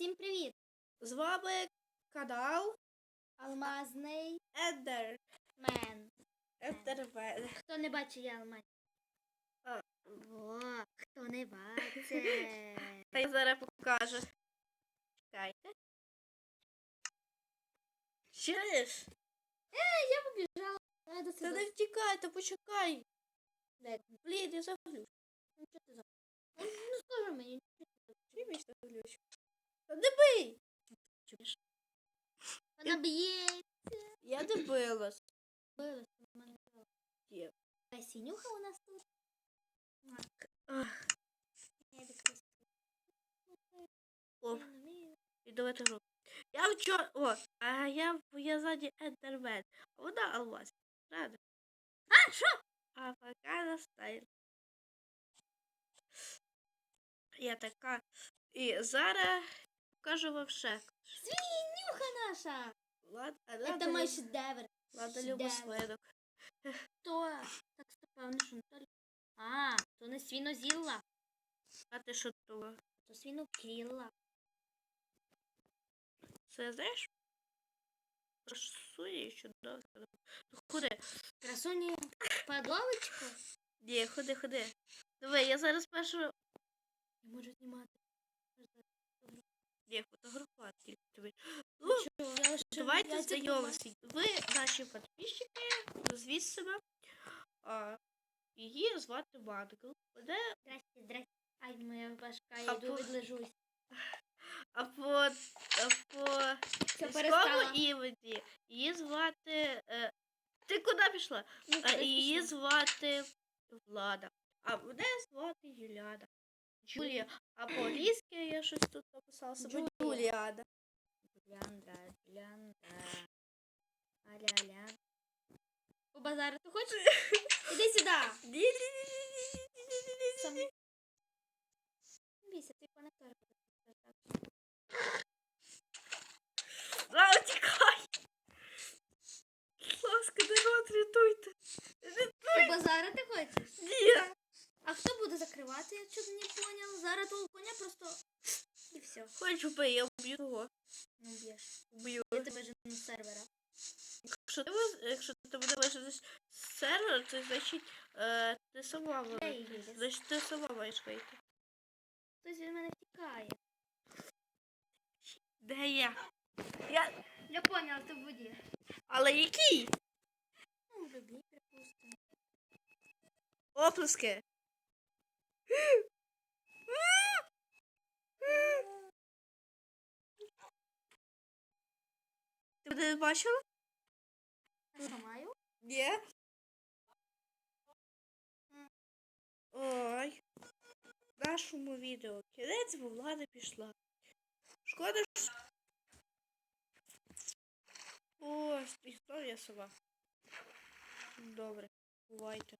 Всім привіт! З вами канал Алмазний Ендер. мен. Ендермен. Хто не бачить я алмаз? А. О, хто не бачить. Та я зараз покажу. Чекайте. Чуєш? Я побіжала. Я до Та себе. не втікай, та почекай. Блін, я заглючу. Ну, що ти за? Ну, ну, скажи мені. Чим я заглючу? Та не бий! Чуєш? Вона б'є. Я не билась. Билась, вона мене била. Є. Та сінюха у нас тут. Ах, Я дивлюсь. О, Я не вмію. і давайте гру. Я вчора... О, а я, я ззаді Ендермен. А вона алмаз. Правда? А, що? А пока настає. Я така. І зараз Покажу вам ще. Свинюха наша. Ладно, Це ладно, мой шедевр. ладно, люблю шедевр. свинок. То. Так, стоп, а вони що, Наталя? А, то не свінозілла, А ти що думала? то свінокрілла. Це знаєш? Ще до. Ходи. Красуні подовичку. Ні, ходи, ходи. Давай, я зараз першу. Я можу знімати. Ні, фотографувати тобі. Ну, Давайте знайомитися. Ви наші підписчики, назвіть себе. А, її звати Мангл. Мене Здрасте, здрасте. Ай, моя башка, я йду відлежусь. А по, а по Все, військовому імені її звати. Е, ти куди пішла? Ну, А, її звати Влада. А мене звати Юліана. Джулія Аполіська, я щось тут написала собі. Джуліада. Джуліандра, Джуліандра. Аля-ля. Базара, ти хочеш? Іди Зараз того коня просто... І все. Хочу бий, я вб'ю того. Ну б'єш. Вб'ю. Я тебе жену з сервера. Якщо ти, виз- якщо ти буде вижити з сервера, то значить е, ти сама. Ігоря? Значить ти сама маєш вийти. Хтось від мене втікає. Де я? Я. Я поняла, ти в воді. Але який? Ну, в припустимо. Оплески. Ти мене не бачила? Що маю? Ні. Ой. Нашому відео кінець, бо влада пішла. Шкода, що... Ось, і знову я сама. Добре, бувайте.